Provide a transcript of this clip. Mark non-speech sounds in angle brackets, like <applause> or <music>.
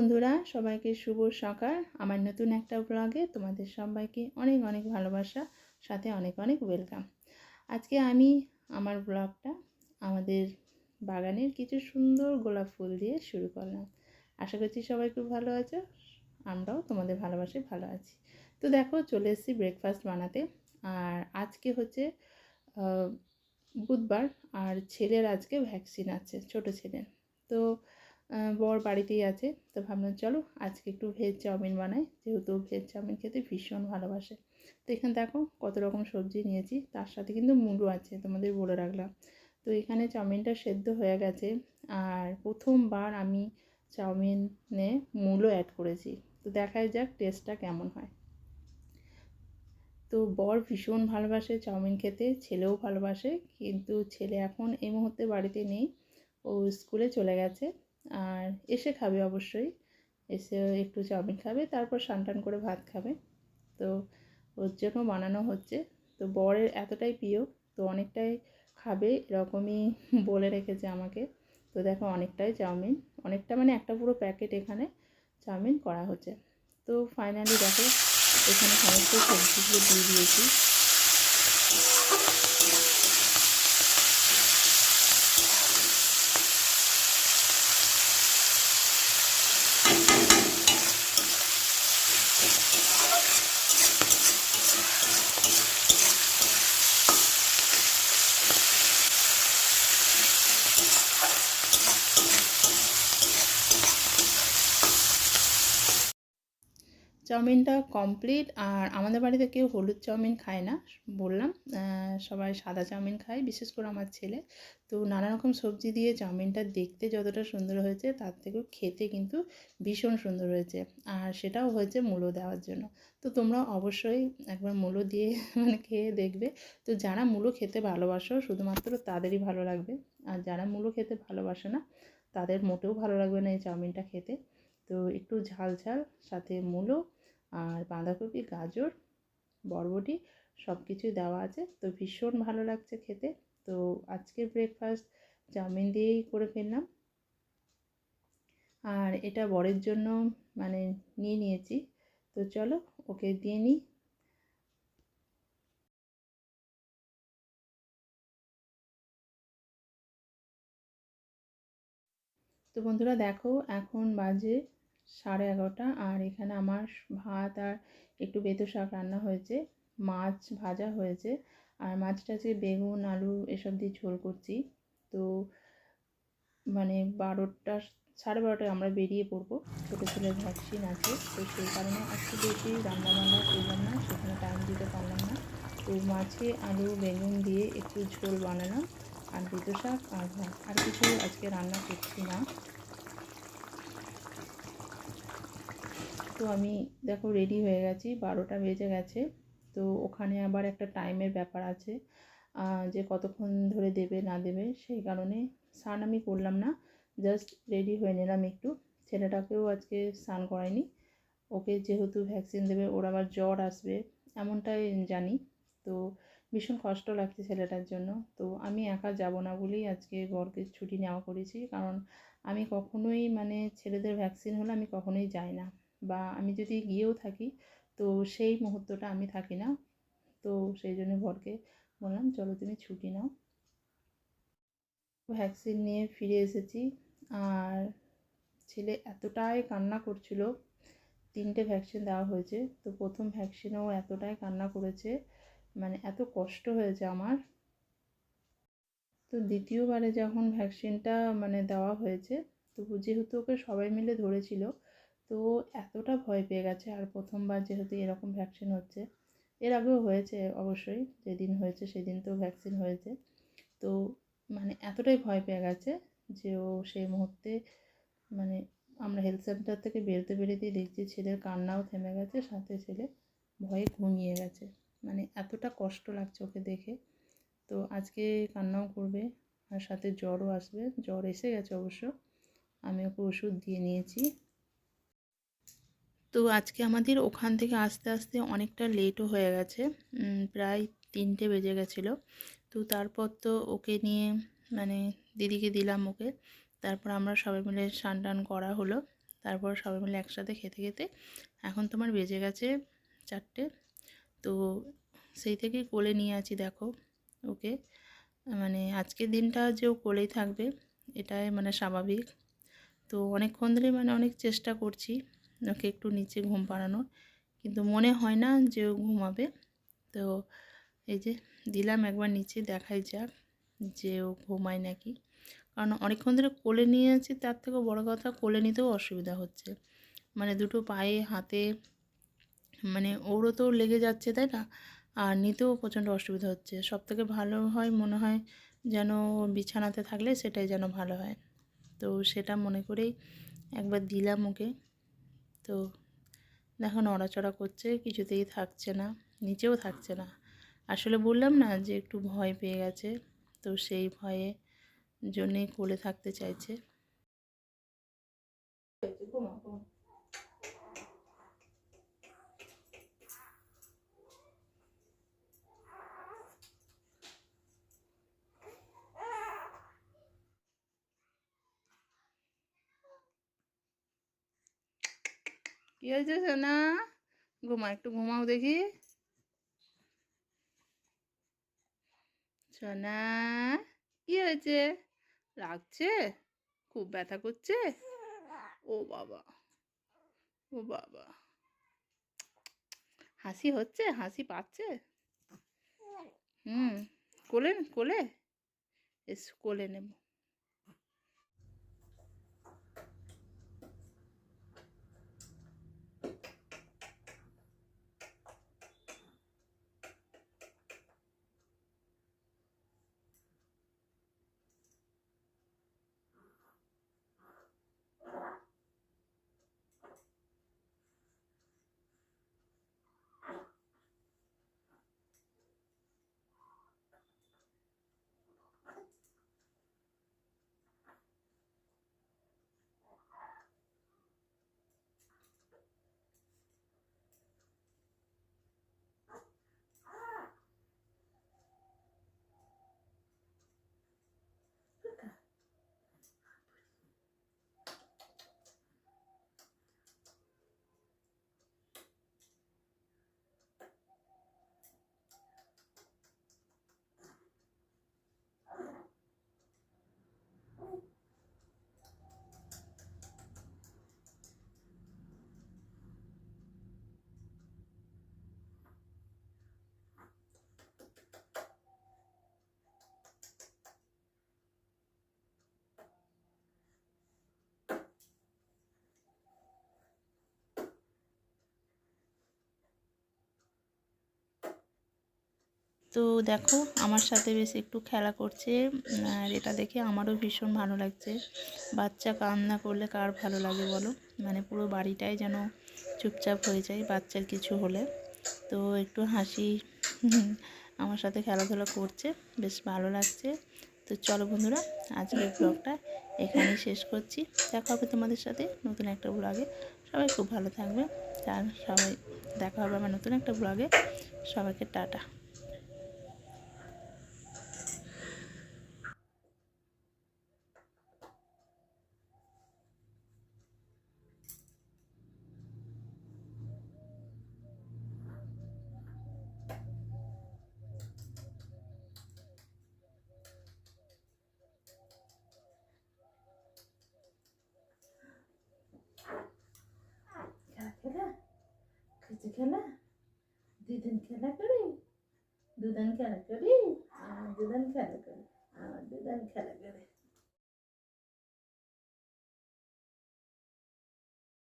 বন্ধুরা, সবাইকে শুভ সকাল। আমার নতুন একটা ব্লগে তোমাদের সবাইকে অনেক অনেক ভালোবাসা, সাথে অনেক অনেক ওয়েলকাম আজকে আমি আমার ব্লগটা আমাদের বাগানের কিছু সুন্দর গোলাপ ফুল দিয়ে শুরু করলাম। আশা করছি সবাই খুব ভালো আছো, আমরাও তোমাদের ভালোবাসায় ভালো আছি। তো দেখো, চলে এসেছি ব্রেকফাস্ট বানাতে। আর আজকে হচ্ছে বুধবার, আর ছেলের আজকে ভ্যাকসিন আছে, ছোট ছেলের। তো বর বাড়িতেই আছে। তো ভাবলাম, চলো, আজকে একটু ভেজ চাউমিন বানাই। যেহেতু ভেজ চাউমিন খেতে ভীষণ ভালোবাসে। তো এখানে দেখো, কত রকম সবজি নিয়েছি। তার সাথে কিন্তু মুলো আছে, তোমাদের বলে রাখলাম। তো এখানে চাউমিনটা সেদ্ধ হয়ে গেছে। আর প্রথমবার আমি চাউমিনে মুলো অ্যাড করেছি। তো দেখাই যাক টেস্টটা কেমন হয়। তো বর ভীষণ ভালোবাসে চাউমিন খেতে, ছেলেও ভালোবাসে। কিন্তু ছেলে এখন এই মুহূর্তে বাড়িতে নেই। ও স্কুলে চলে গেছে। আর এসে খাবে অবশ্যই। এসে একটু চাউমিন খাবে, তারপর স্নান টান করে ভাত খাবে। তো ওর জন্য বানানো হচ্ছে। তো বরের এতটাই প্রিয়, তো অনেকটাই খাবে, এরকমই বলে রেখেছে আমাকে। তো দেখো অনেকটাই চাউমিন, অনেকটা মানে একটা পুরো প্যাকেট এখানে চাউমিন করা হচ্ছে। তো ফাইনালি দেখো, এখানে সমস্ত সবজিগুলো দিয়ে দিয়েছি। চাউমিনটা কমপ্লিট আর আমাদের বাড়িতে কেউ হলুদ চাউমিন খায় না, বললাম। সবাই সাদা চাউমিন খায়, বিশেষ করে আমার ছেলে। তো নানা রকম সবজি দিয়ে চাউমিনটা দেখতে যতটা সুন্দর হয়েছে, তার থেকেও খেতে কিন্তু ভীষণ সুন্দর হয়েছে। আর সেটাও হয়েছে মূলো দেওয়ার জন্য। তো তোমরা অবশ্যই একবার মূলো দিয়ে <laughs> মানে খেয়ে দেখবে। তো যারা মূলো খেতে ভালোবাসো, শুধুমাত্র তাদেরই ভালো লাগবে। আর যারা মূলো খেতে ভালোবাসে না, তাদের মোটেও ভালো লাগবে না এই চাউমিনটা খেতে। তো একটু ঝাল ঝাল, সাথে মূলো আর বাঁধাকপি, গাজর, বরবটি সব কিছুই দেওয়া আছে। তো ভীষণ ভালো লাগছে খেতে। তো আজকের ব্রেকফাস্ট চাউমিন দিয়েই করে ফেললাম। আর এটা বরের জন্য মানে নিয়ে নিয়েছি। তো চলো ওকে দিয়ে নিই। তো বন্ধুরা দেখো, এখন বাজে সাড়ে এগারোটা। আর এখানে আমার ভাত আর একটু বেতো শাক রান্না হয়েছে, মাছ ভাজা হয়েছে। আর মাছটা যে বেগুন, আলু এসব দিয়ে ঝোল করছি। তো মানে বারোটা, সাড়ে বারোটায় আমরা বেরিয়ে পড়ব। ছোটো ছেলের ভ্যাকসিন আছে, তো সেই কারণে একটু বেশি রান্না বান্না করলাম না, সেখানে টাইম দিতে পারলাম না। তো মাছে আলু, বেগুন দিয়ে একটু ঝোল বানালাম, আর বেতো শাক আর ভাত। আর কিছু আজকে রান্না করছি না। তো আমি দেখো রেডি হয়ে গেছি, বারোটা বেজে গেছে। তো ওখানে আবার একটা টাইমের ব্যাপার আছে যে কতক্ষণ ধরে দেবে, না দেবে, সেই কারণে স্নান আমি করলাম না। জাস্ট রেডি হয়ে নিলাম একটু। ছেলেটাকেও আজকে স্নান করাইনি ওকে যেহেতু ভ্যাকসিন দেবে, ওর আবার জ্বর আসবে, এমনটাই জানি। তো ভীষণ কষ্ট লাগছে ছেলেটার জন্য। তো আমি একা যাব না বলেই আজকে বরকে ছুটি নেওয়া করেছি। কারণ আমি কখনোই মানে ছেলেদের ভ্যাকসিন হলে আমি কখনোই যাই না। বা আমি যদি গিয়েও থাকি, তো সেই মুহূর্তটা আমি থাকি না। তো সেই জন্য বরকে বললাম, চলো তুমি ছুটি নাও। ভ্যাকসিন নিয়ে ফিরে এসেছি। আর ছেলে এতটাই কান্না করছিল, তিনটে ভ্যাকসিন দেওয়া হয়েছে। তো প্রথম ভ্যাকসিনেও এতটাই কান্না করেছে মানে এত কষ্ট হয়েছে আমার। তো দ্বিতীয়বারে যখন ভ্যাকসিনটা মানে দেওয়া হয়েছে, তো যেহেতু ওকে সবাই মিলে ধরেছিল তো এতটা ভয় পেয়ে গেছে। আর প্রথমবার যেহেতু এরকম ভ্যাকসিন হচ্ছে, এর আগেও হয়েছে অবশ্যই, যেদিন হয়েছে সেদিন তো ভ্যাকসিন হয়েছে। তো মানে এতটাই ভয় পেয়ে গেছে যে ও সেই মুহূর্তে মানে আমরা হেলথ সেন্টার থেকে বেরোতে বেরোতেই দেখছি ছেলের কান্নাও থেমে গেছে, সাথে ছেলে ভয়ে ঘুমিয়ে গেছে। মানে এতটা কষ্ট লাগছে ওকে দেখে। তো আজকে কান্নাও করবে আর সাথে জ্বরও আসবে। জ্বর এসে গেছে অবশ্য। আমি ওকে ওষুধ দিয়ে নিয়েছি। তো আজকে আমাদের ওখান থেকে আসতে আসতে অনেকটা লেটও হয়ে গেছে। প্রায় তিনটে বেজে গেছিল। তো তারপর তো ওকে নিয়ে মানে দিদিকে দিলাম ওকে। তারপর আমরা সবাই মিলে স্নান টান করা হলো। তারপর সবাই মিলে একসাথে খেতে খেতে এখন তোমার বেজে গেছে চারটে। তো সেই থেকেই কোলে নিয়ে আছি দেখো ওকে। মানে আজকের দিনটা যে ও কোলেই থাকবে, এটাই মানে স্বাভাবিক। তো অনেকক্ষণ ধরে মানে অনেক চেষ্টা করছি। ওকে একটু নিচে ঘুম পাড়ানোর। কিন্তু মনে হয় না যে ও ঘুমাবে। তো এই যে দিলাম একবার নিচে, দেখাই যাক যে ও ঘুমায় নাকি। কারণ অনেকক্ষণ ধরে কোলে নিয়ে আছি, তার থেকেও বড় কথা কোলে নিতেও অসুবিধা হচ্ছে। মানে দুটো পায়ে, হাতে মানে ওরও তো লেগে যাচ্ছে, তাই না? আর নিতেও প্রচণ্ড অসুবিধা হচ্ছে। সব থেকে ভালো হয়, মনে হয় যেন বিছানাতে থাকলে সেটাই যেন ভালো হয়। তো সেটা মনে করেই একবার দিলাম ওকে। তো দেখো নড়াচড়া করছে, কিছুতেই থাকছে না, নিচেও থাকছে না। আসলে বললাম না যে একটু ভয় পেয়ে গেছে, তো সেই ভয়ে জন্যেই কোলে থাকতে চাইছে। কি হয়েছে সোনা? ঘুমা, একটু ঘুমাও দেখি। সোনা, কি হয়েছে? লাগছে খুব ব্যথা করছে? ও বাবা ও বাবা। হাসি হচ্ছে? হাসি পাচ্ছে? হুম, কোলে কোলে? এস, কোলে নেব। তো দেখো, আমার সাথে বেশ একটু খেলা করছে আর এটা দেখে আমারও ভীষণ ভালো লাগছে। বাচ্চা কান্না করলে কার ভালো লাগে বলো? মানে পুরো বাড়িটাই যেন চুপচাপ হয়ে যায় বাচ্চার কিছু হলে। তো একটু হাসি, আমার সাথে খেলাধুলা করছে, বেশ ভালো লাগছে। তো চলো বন্ধুরা, আজকের ব্লগটা এখানেই শেষ করছি। দেখা হবে তোমাদের সাথে নতুন একটা ব্লগে। সবাই খুব ভালো থাকবে। আর সবাই, দেখা হবে আমার নতুন একটা ব্লগে। সবাইকে টাটা। খেলা? দুদিন খেলা করি? দুদিন খেলা করি? আমার দুদিন খেলা করি। আমার দুদিন খেলা করি।